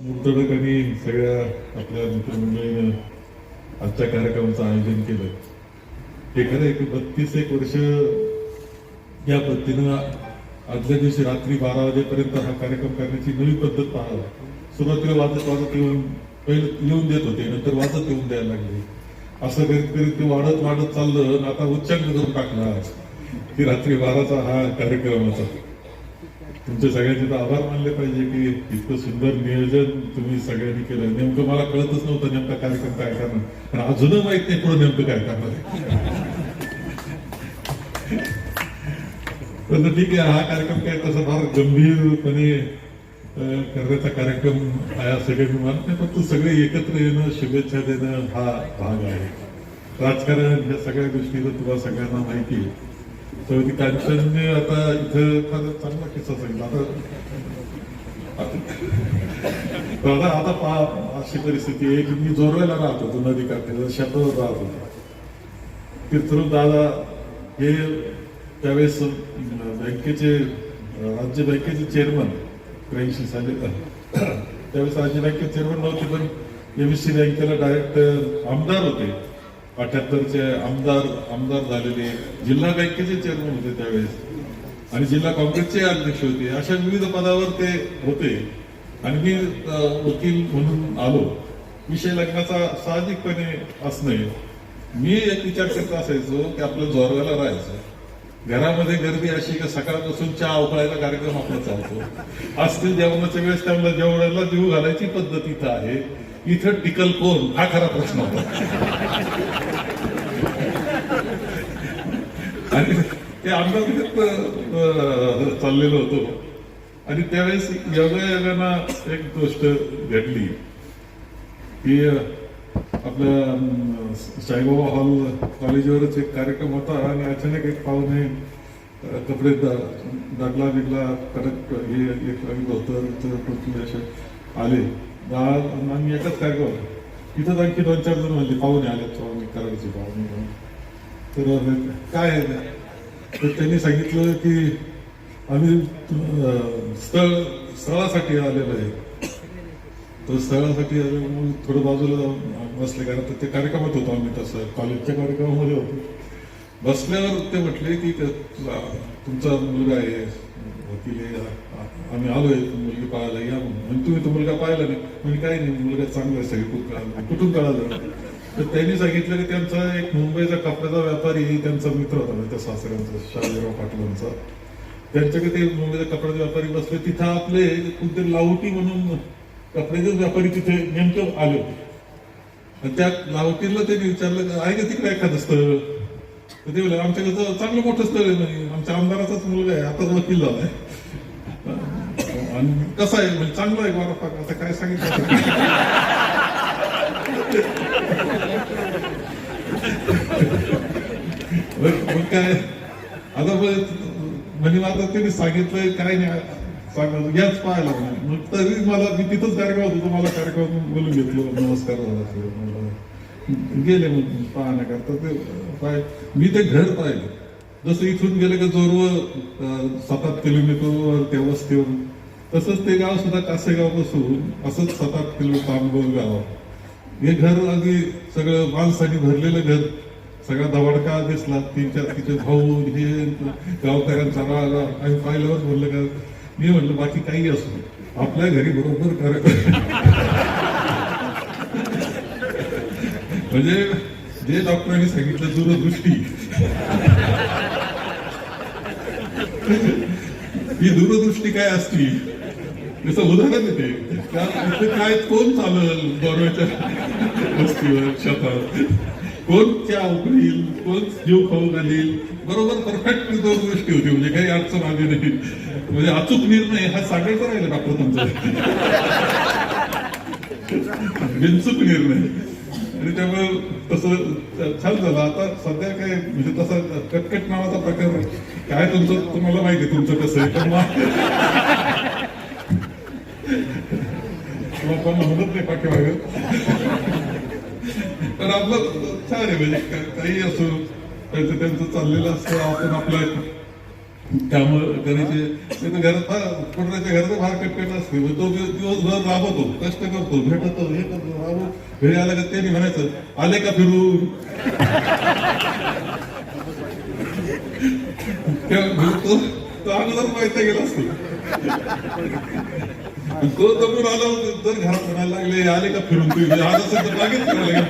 मुर्तडक सगळ्या आपल्या मित्रमंडळीनं आजच्या कार्यक्रमाचं आयोजन केलं. हे खरं की बत्तीस एक वर्ष या पद्धतीनं आदल्या दिवशी रात्री बारा वाजेपर्यंत हा कार्यक्रम करण्याची नवी पद्धत पाहावा. सुरुवातीला वाजत वाजत येऊन पहिले येऊन देत होते नंतर वाजत येऊन द्यायला लागले. असं करीत करीत ते वाढत वाढत चाललं आता उच्चांक करून टाकला. की रात्री बाराचा हा कार्यक्रमाचा. तुमच्या सगळ्यांचे तर आभार मानले पाहिजे की इतकं सुंदर नियोजन तुम्ही सगळ्यांनी केलं. नेमकं मला कळतच नव्हतं नेमका कार्यक्रम काय करणार. पण अजूनही माहीत नाही पुढे नेमकं काय करणार आहे. पण ठीक आहे हा कार्यक्रम काय तसा फार गंभीरपणे करण्याचा कार्यक्रम आहे सगळे मी मानत नाही. फक्त सगळे एकत्र येणं शुभेच्छा देणं हा भाग आहे. राजकारण ह्या सगळ्या गोष्टीचं तुला सगळ्यांना माहिती आहे. तर ती कांचनने आता इथं चांगला किस्सा सांगितला. आता दादा आता पहा अशी परिस्थिती आहे की मी जोरवायला राहत होतो नदी काठी शेतावर राहत. होतो तिथून दादा हे त्यावेळेस बँकेचे राज्य बँकेचे चेअरमन त्र्याऐंशी साली त्यावेळेस राज्य बँकेचे चेअरमन नव्हते पण एमएससी बँकेला डायरेक्ट आमदार होते. अठ्याहत्तरचे आमदार आमदार झालेले जिल्हा बँकेचे चेअरमन होते त्यावेळेस. आणि जिल्हा काँग्रेसचे अध्यक्ष होते. अशा विविध पदावर ते होते. आणि मी वकील म्हणून आलो. विषय लग्नाचा साहजिकपणे असणे मी एक विचार करत असायचो की आपलं जोरव्याला राहायचं. घरामध्ये गर्दी अशी की सकाळपासून चहा उकळायला कार्यक्रम आपला चालतो. असतील जेवणाच्या वेळेस त्यामुळे जेवणाला जीव घालायची पद्धत इथं आहे. इथं टिकल कोण? हा खरा प्रश्न होता. आणि ते आमदार चाललेलो होतो. आणि त्यावेळेस योगायोगाना एक गोष्ट घडली. की आपल्या साईबाबा हॉल कॉलेजवरच एक कार्यक्रम होता आणि अचानक एक पाहुणे कपडे दा- दागला बिगला कडक हे एक धोतर टोपी असे आले. दा- आम्ही एकच काय होता तिथंच आणखी दोन चार जण म्हणजे पाहुणे आले मी करायची पाहुणे तर काय आहे? तर त्यांनी सांगितलं की आम्ही स्थळ स्थळासाठी आलेलो आहे तर स्थळासाठी आल्यामुळे थोडं बाजूला बसले कारण तर ते कार्यक्रमात होतो आम्ही तसं कॉलेजच्या कार्यक्रमामध्ये होतो बसल्यावर ते म्हटले की तुमचा मुलगा आहे वकील आम्ही आलोय मुलगी पाहायला या म्हणून. म्हणजे तुम्ही तो मुलगा पाहिला नाही. म्हणजे काही नाही मुलगा चांगला आहे सगळी कुठून कळालं तर त्यांनी सांगितलं की त्यांचा एक मुंबईचा कपड्याचा व्यापारी त्यांचा मित्र होता म्हणजे त्या सासऱ्यांचा शाजीराव पाटलांचा. त्यांच्याकडे ते मुंबईचा कपड्याचा व्यापारी बसले. तिथं आपले कोणते लावटी म्हणून कपड्याचे व्यापारी तिथे नेमकं आले होते. त्या लावटीला त्यांनी विचारलं आहे का तिकडे एखादं स्थळ? तर ते बोलले आमच्याकडे चांगलं मोठं स्थळ आहे म्हणजे आमच्या आमदाराचाच मुलगा आहे. आताच वकील झालाय आणि कसं आहे? म्हणजे चांगलं आहे बरं फार. आता काय सांगितलं? मग काय? आता म्हणजे आता त्यांनी सांगितलंय काय नाही. सांगितलं याच पाहायला मग तरी मला मी तिथंच कार्यक्रम होतो मला कार्यक्रमातून बोलून घेतलं नमस्कार झाला गेले मग पाहण्याकरता ते पाय मी ते घर पाहिलं. जसं इथून गेले का जोरवर सात आठ किलोमीटरवर त्या वस्तीवर तसंच ते गाव सुद्धा कासेगावपासून असंच सात आठ किलोमीटर आंबोल गाव हे घर अगदी सगळं माणसाने भरलेलं घर. सगळा दवाडका दिसला. तीन चार तिचे भाऊ हे गावकऱ्यांचा राहिला आणि पाहिल्यावर बोललं का मी म्हटलं बाकी काही असो आपल्या घरी बरोबर खरं म्हणजे जे डॉक्टरांनी सांगितलं दूरदृष्टी. ही दूरदृष्टी काय असती? त्याचं उदाहरण येते ते कारण इथे काय कोण चालल गोरव्याच्या वस्तीवर शेतात कोण चहा उकळील कोण जीव खाऊ घालील बरोबर परफेक्ट दूरदृष्टी होती. म्हणजे काही अडचण आली नाही. म्हणजे अचूक निर्णय हा सांगायचा राहिला डॉक्टर तुमचा बिनचूक निर्णय. आणि त्यामुळे तसं छान झालं. आता सध्या काय म्हणजे तसा कटकट नावाचा प्रकार नाही. काय तुमचं तुम्हाला माहिती आहे तुमचं कसं आहे. पण मग पण म्हणत नाही पाठीमागे. पण आपलं छान आहे म्हणजे काही असो त्यांचं त्यांचं चाललेलं असतं. आपण आपलं त्यामुळे करायचे ते घरात फार कुत्र्याच्या घरात फार कटकट असते. मग तो दिवसभर राबवतो कष्ट करतो भेटतो हे करतो राबू. घरी आला का त्यांनी म्हणायचं आले का फिरून? तो तो अगोदर माहिती गेला असतो. तो जमून आला तर घरात म्हणायला लागले आले का फिरून? तुम्ही आज असेल तर मागेच फिरायला